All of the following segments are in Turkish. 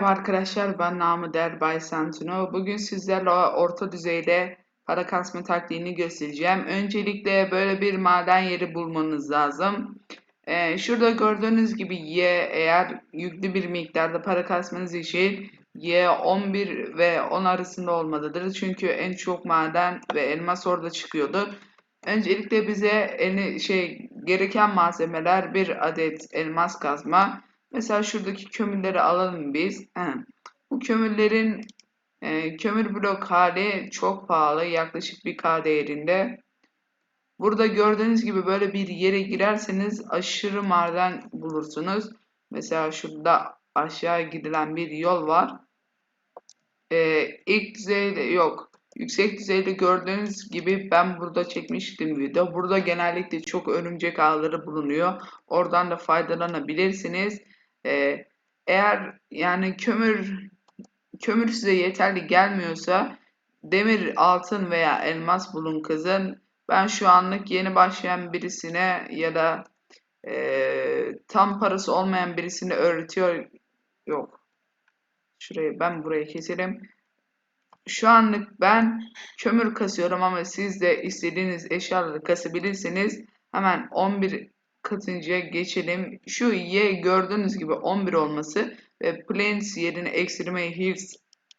Merhaba arkadaşlar ben Namı Der Bay Santino. Bugün sizlerle orta düzeyde para kasma taktiğini göstereceğim. Öncelikle böyle bir maden yeri bulmanız lazım. Ee, şurada gördüğünüz gibi Y eğer yüklü bir miktarda para kasmanız için Y 11 ve 10 arasında olmalıdır. Çünkü en çok maden ve elmas orada çıkıyordur. Öncelikle bize en, şey gereken malzemeler bir adet elmas kazma Mesela şuradaki kömürleri alalım biz. Bu kömürlerin e, kömür blok hali çok pahalı. Yaklaşık bir K değerinde. Burada gördüğünüz gibi böyle bir yere girerseniz aşırı maden bulursunuz. Mesela şurada aşağı gidilen bir yol var. Ee, ilk düzeyde yok. Yüksek düzeyde gördüğünüz gibi ben burada çekmiştim video. Burada genellikle çok örümcek ağları bulunuyor. Oradan da faydalanabilirsiniz. Ee, eğer yani kömür kömür size yeterli gelmiyorsa demir, altın veya elmas bulun kızın. Ben şu anlık yeni başlayan birisine ya da e, tam parası olmayan birisini öğretiyor. Yok. Şurayı ben burayı keselim. Şu anlık ben kömür kasıyorum ama siz de istediğiniz eşyaları kasabilirsiniz. Hemen 11 katınca geçelim. Şu y gördüğünüz gibi 11 olması ve planes yerine ekstreme hits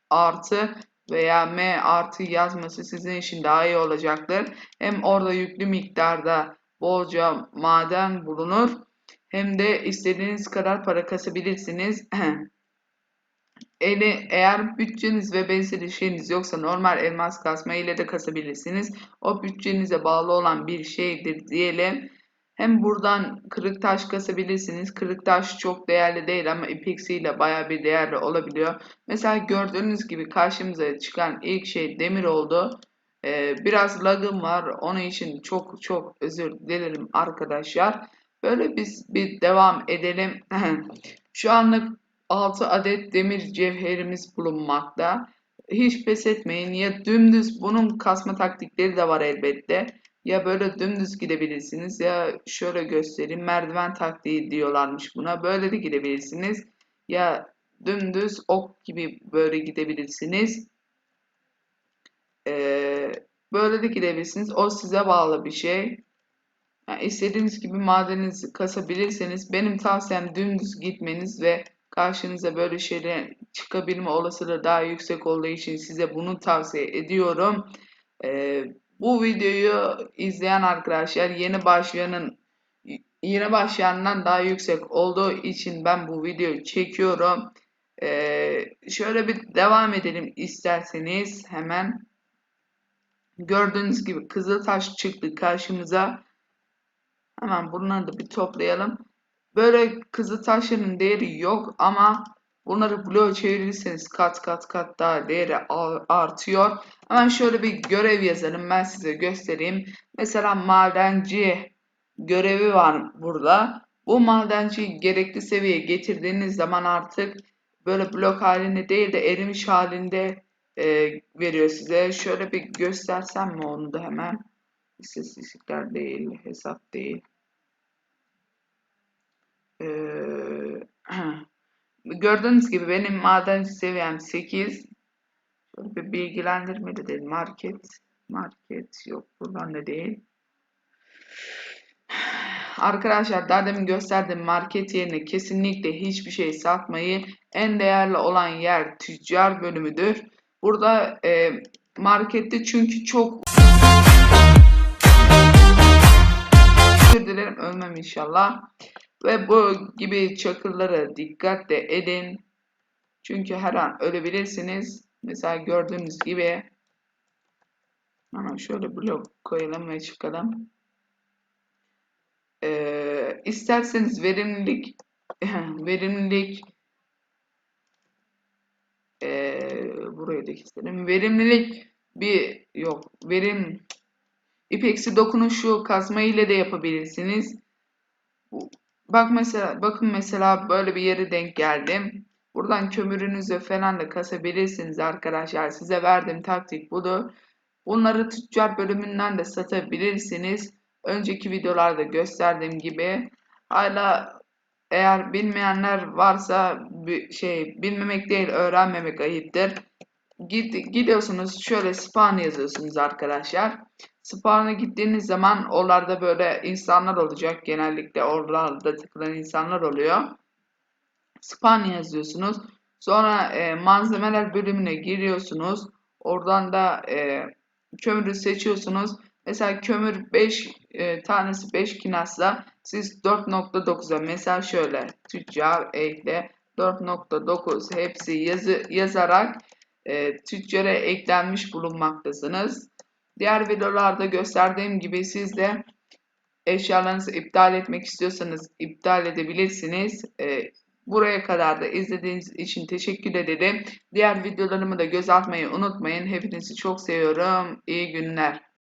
artı veya m artı yazması sizin için daha iyi olacaktır. Hem orada yüklü miktarda bolca maden bulunur hem de istediğiniz kadar para kasabilirsiniz. Eli, eğer bütçeniz ve benzeri şeyiniz yoksa normal elmas kasma ile de kasabilirsiniz. O bütçenize bağlı olan bir şeydir diyelim. Hem buradan kırık taş kasabilirsiniz. Kırık taş çok değerli değil ama ipeksiyle baya bir değerli olabiliyor. Mesela gördüğünüz gibi karşımıza çıkan ilk şey demir oldu. Ee, biraz lagım var. Onun için çok çok özür dilerim arkadaşlar. Böyle biz bir devam edelim. Şu anlık 6 adet demir cevherimiz bulunmakta. Hiç pes etmeyin. Ya dümdüz bunun kasma taktikleri de var elbette. Ya böyle dümdüz gidebilirsiniz ya şöyle göstereyim merdiven taktiği diyorlarmış buna. Böyle de gidebilirsiniz. Ya dümdüz ok gibi böyle gidebilirsiniz. Ee, böyle de gidebilirsiniz. O size bağlı bir şey. Yani istediğiniz gibi madeninizi kasabilirseniz benim tavsiyem dümdüz gitmeniz ve karşınıza böyle şeyler çıkabilme olasılığı daha yüksek olduğu için size bunu tavsiye ediyorum. Ee, bu videoyu izleyen arkadaşlar yeni başlayanın yeni başlayandan daha yüksek olduğu için ben bu videoyu çekiyorum. Ee, şöyle bir devam edelim isterseniz hemen. Gördüğünüz gibi kızıl taş çıktı karşımıza. Hemen bunları da bir toplayalım. Böyle kızıl taşların değeri yok ama Bunları bloğa çevirirseniz kat kat kat daha değeri artıyor. Hemen şöyle bir görev yazalım. Ben size göstereyim. Mesela madenci görevi var burada. Bu madenci gerekli seviyeye getirdiğiniz zaman artık böyle blok halinde değil de erimiş halinde e, veriyor size. Şöyle bir göstersem mi onu da hemen. İstatistikler değil, hesap değil. Ee, Gördüğünüz gibi benim madenci seviyem 8. Şöyle bir bilgilendirme de değil. Market. Market yok. Buradan da değil. Arkadaşlar daha demin gösterdiğim market yerine kesinlikle hiçbir şey satmayı en değerli olan yer tüccar bölümüdür. Burada e, markette çünkü çok özür dilerim ölmem inşallah. Ve bu gibi çakırlara dikkat de edin. Çünkü her an ölebilirsiniz. Mesela gördüğünüz gibi hemen şöyle blok koyalım ve çıkalım. Ee, isterseniz verimlilik verimlilik ee, burayı da istedim. Verimlilik bir yok. Verim ipeksi dokunuşu kazma ile de yapabilirsiniz. Bak mesela bakın mesela böyle bir yere denk geldim. Buradan kömürünüzü falan da kasabilirsiniz arkadaşlar. Size verdiğim taktik budur. Bunları tüccar bölümünden de satabilirsiniz. Önceki videolarda gösterdiğim gibi hala eğer bilmeyenler varsa şey bilmemek değil öğrenmemek ayıptır. Gid gidiyorsunuz şöyle spawn yazıyorsunuz arkadaşlar. Spawn'a gittiğiniz zaman oralarda böyle insanlar olacak. Genellikle oralarda tıklayan insanlar oluyor. Spawn yazıyorsunuz. Sonra e, malzemeler bölümüne giriyorsunuz. Oradan da e, kömürü seçiyorsunuz. Mesela kömür 5 e, tanesi 5 kinasla siz 4.9'a mesela şöyle tüccar ekle 4.9 hepsi yazı, yazarak e, tüccara eklenmiş bulunmaktasınız. Diğer videolarda gösterdiğim gibi siz de eşyalarınızı iptal etmek istiyorsanız iptal edebilirsiniz. E, buraya kadar da izlediğiniz için teşekkür ederim. Diğer videolarımı da göz atmayı unutmayın. Hepinizi çok seviyorum. İyi günler.